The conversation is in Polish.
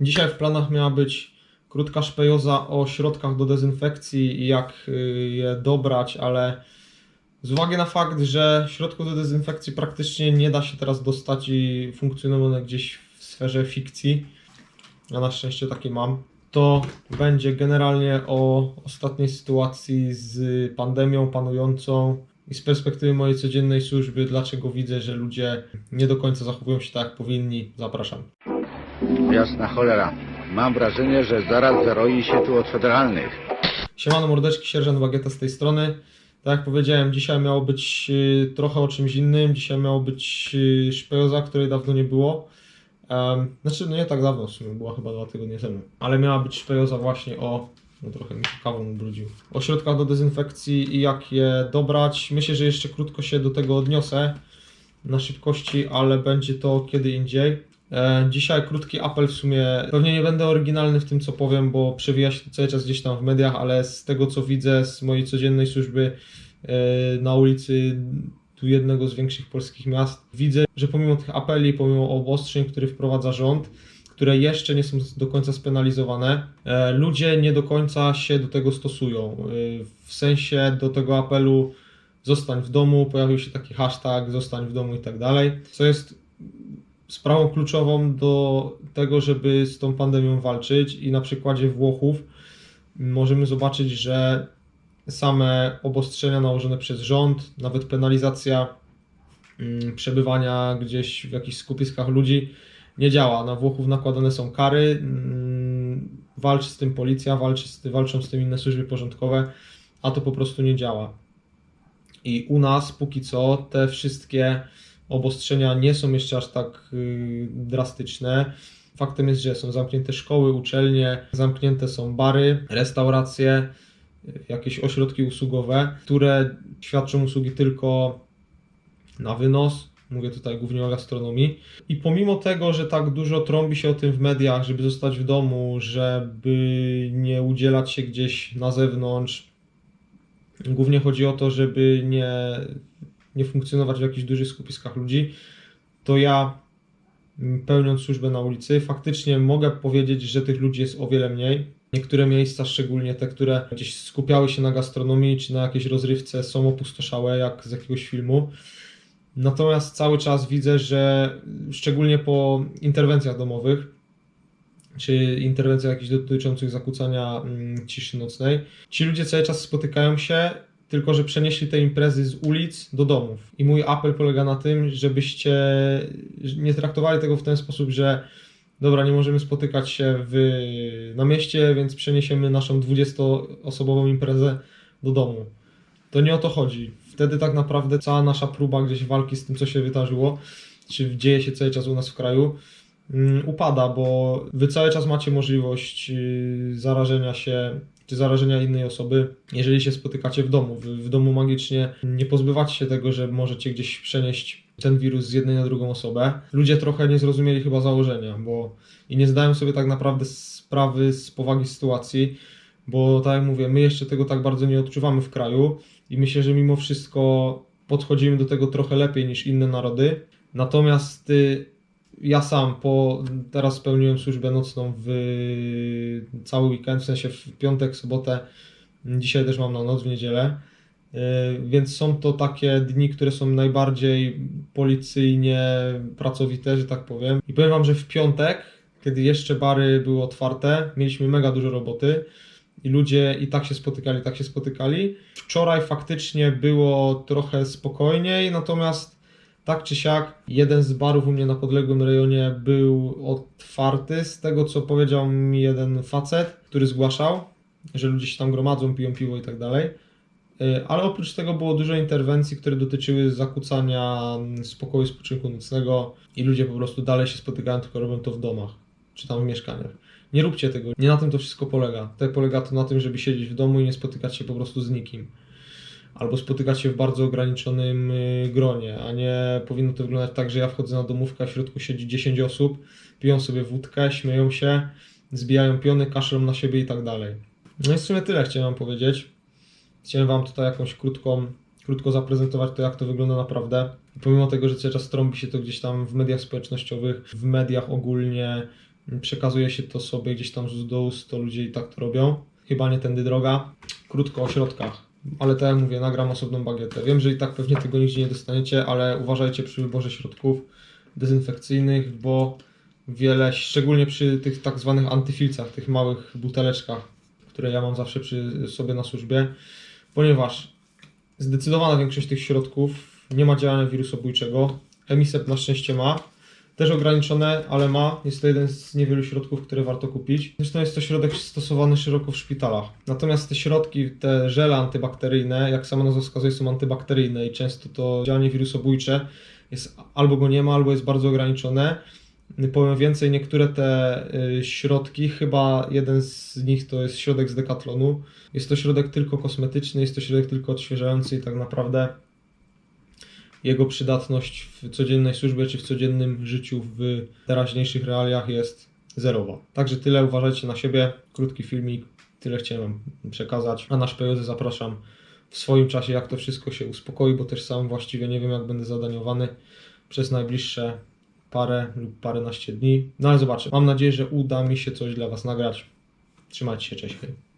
Dzisiaj w planach miała być krótka szpejoza o środkach do dezynfekcji i jak y, je dobrać, ale z uwagi na fakt, że środków do dezynfekcji praktycznie nie da się teraz dostać i funkcjonują one gdzieś w sferze fikcji, ja na szczęście takie mam, to będzie generalnie o ostatniej sytuacji z pandemią panującą i z perspektywy mojej codziennej służby, dlaczego widzę, że ludzie nie do końca zachowują się tak, jak powinni. Zapraszam. Jasna cholera. Mam wrażenie, że zaraz zaroi się tu od federalnych. Siemano mordeczki, sierżant Bagieta z tej strony. Tak jak powiedziałem, dzisiaj miało być y, trochę o czymś innym. Dzisiaj miało być y, której dawno nie było. Em, znaczy, no nie tak dawno, w sumie była chyba dwa tygodnie temu. Ale miała być szpejoza właśnie o... No trochę mi się kawą ubrudził. O środkach do dezynfekcji i jak je dobrać. Myślę, że jeszcze krótko się do tego odniosę na szybkości, ale będzie to kiedy indziej. E, Dzisiaj krótki apel w sumie. Pewnie nie będę oryginalny w tym, co powiem, bo przewija się cały czas gdzieś tam w mediach, ale z tego, co widzę z mojej codziennej służby e, na ulicy tu jednego z większych polskich miast, widzę, że pomimo tych apeli, pomimo obostrzeń, które wprowadza rząd, które jeszcze nie są do końca spenalizowane, e, ludzie nie do końca się do tego stosują. W sensie do tego apelu zostań w domu, pojawił się taki hashtag zostań w domu i tak dalej, co jest sprawą kluczową do tego, żeby z tą pandemią walczyć i na przykładzie Włochów możemy zobaczyć, że same obostrzenia nałożone przez rząd, nawet penalizacja mm, przebywania gdzieś w jakichś skupiskach ludzi nie działa. Na Włochów nakładane są kary, mm, walczy z tym policja, walczy z, walczą z tym inne służby porządkowe, a to po prostu nie działa. I u nas póki co te wszystkie obostrzenia nie są jeszcze aż tak y, drastyczne. Faktem jest, że są zamknięte szkoły, uczelnie, zamknięte są bary, restauracje, jakieś ośrodki usługowe, które świadczą usługi tylko na wynos. Mówię tutaj głównie o gastronomii. I pomimo tego, że tak dużo trąbi się o tym w mediach, żeby zostać w domu, żeby nie udzielać się gdzieś na zewnątrz, głównie chodzi o to, żeby nie nie funkcjonować w jakichś dużych skupiskach ludzi, to ja m, pełniąc służbę na ulicy, faktycznie mogę powiedzieć, że tych ludzi jest o wiele mniej. Niektóre miejsca, szczególnie te, które gdzieś skupiały się na gastronomii czy na jakiejś rozrywce, są opustoszałe, jak z jakiegoś filmu. Natomiast cały czas widzę, że szczególnie po interwencjach domowych, czy interwencjach jakichś dotyczących zakłócania mm, ciszy nocnej, ci ludzie cały czas spotykają się tylko że przenieśli te imprezy z ulic do domów. I mój apel polega na tym, żebyście nie traktowali tego w ten sposób, że dobra, nie możemy spotykać się w, na mieście, więc przeniesiemy naszą 20-osobową imprezę do domu. To nie o to chodzi. Wtedy tak naprawdę cała nasza próba gdzieś walki z tym, co się wydarzyło, czy dzieje się cały czas u nas w kraju, mm, upada, bo wy cały czas macie możliwość y, zarażenia się czy zarażenia innej osoby, jeżeli się spotykacie w domu. W, w domu magicznie nie pozbywacie się tego, że możecie gdzieś przenieść ten wirus z jednej na drugą osobę. Ludzie trochę nie zrozumieli chyba założenia, bo i nie zdają sobie tak naprawdę sprawy z powagi sytuacji, bo tak jak mówię, my jeszcze tego tak bardzo nie odczuwamy w kraju i myślę, że mimo wszystko podchodzimy do tego trochę lepiej niż inne narody. Natomiast y, ja sam po teraz spełniłem służbę nocną w cały weekend, w sensie w piątek, sobotę, dzisiaj też mam na noc w niedzielę. Yy, Więc są to takie dni, które są najbardziej policyjnie pracowite, że tak powiem. I powiem Wam, że w piątek, kiedy jeszcze bary były otwarte, mieliśmy mega dużo roboty i ludzie i tak się spotykali, tak się spotykali. Wczoraj faktycznie było trochę spokojniej, natomiast tak czy siak, jeden z barów u mnie na podległym rejonie był otwarty. Z tego co powiedział mi jeden facet, który zgłaszał, że ludzie się tam gromadzą, piją piwo i tak dalej. Y, Ale oprócz tego było dużo interwencji, które dotyczyły zakłócania spokoju spoczynku nocnego i ludzie po prostu dalej się spotykają, tylko robią to w domach czy tam w mieszkaniach. Nie róbcie tego. Nie na tym to wszystko polega. Tutaj polega to na tym, żeby siedzieć w domu i nie spotykać się po prostu z nikim albo spotykać się w bardzo ograniczonym y, gronie, a nie powinno to wyglądać tak, że ja wchodzę na domówkę, w środku siedzi 10 osób, piją sobie wódkę, śmieją się, zbijają piony, kaszlą na siebie i tak dalej. No i w sumie tyle chciałem wam powiedzieć. Chciałem wam tutaj jakąś krótką, krótko zaprezentować to, jak to wygląda naprawdę. Pomimo tego, że cały czas trąbi się to gdzieś tam w mediach społecznościowych, w mediach ogólnie, przekazuje się to sobie gdzieś tam z ust do ust, to ludzie i tak to robią. Chyba nie tędy droga. Krótko o środkach. Ale tak jak mówię, nagram osobną bagietę. Wiem, że i tak pewnie tego nigdzie nie dostaniecie, ale uważajcie przy wyborze środków dezynfekcyjnych, bo wiele, szczególnie przy tych tak zwanych antyfilcach, tych małych buteleczkach, które ja mam zawsze przy sobie na służbie, ponieważ zdecydowana większość tych środków nie ma działania wirusobójczego. Emisep na szczęście ma. Też ograniczone, ale ma. Jest to jeden z niewielu środków, które warto kupić. Zresztą jest to środek stosowany szeroko w szpitalach. Natomiast te środki, te żele antybakteryjne, jak sama nazwa wskazuje, są antybakteryjne i często to działanie wirusobójcze jest albo go nie ma, albo jest bardzo ograniczone. Powiem więcej, niektóre te y, środki, chyba jeden z nich to jest środek z Decathlonu. Jest to środek tylko kosmetyczny, jest to środek tylko odświeżający i tak naprawdę jego przydatność w codziennej służbie czy w codziennym życiu w teraźniejszych realiach jest zerowa. Także tyle, uważajcie na siebie. Krótki filmik, tyle chciałem przekazać. A na szpejozy zapraszam w swoim czasie, jak to wszystko się uspokoi, bo też sam właściwie nie wiem, jak będę zadaniowany przez najbliższe parę lub paręnaście dni. No ale zobaczę. Mam nadzieję, że uda mi się coś dla Was nagrać. Trzymajcie się, cześć. Hej.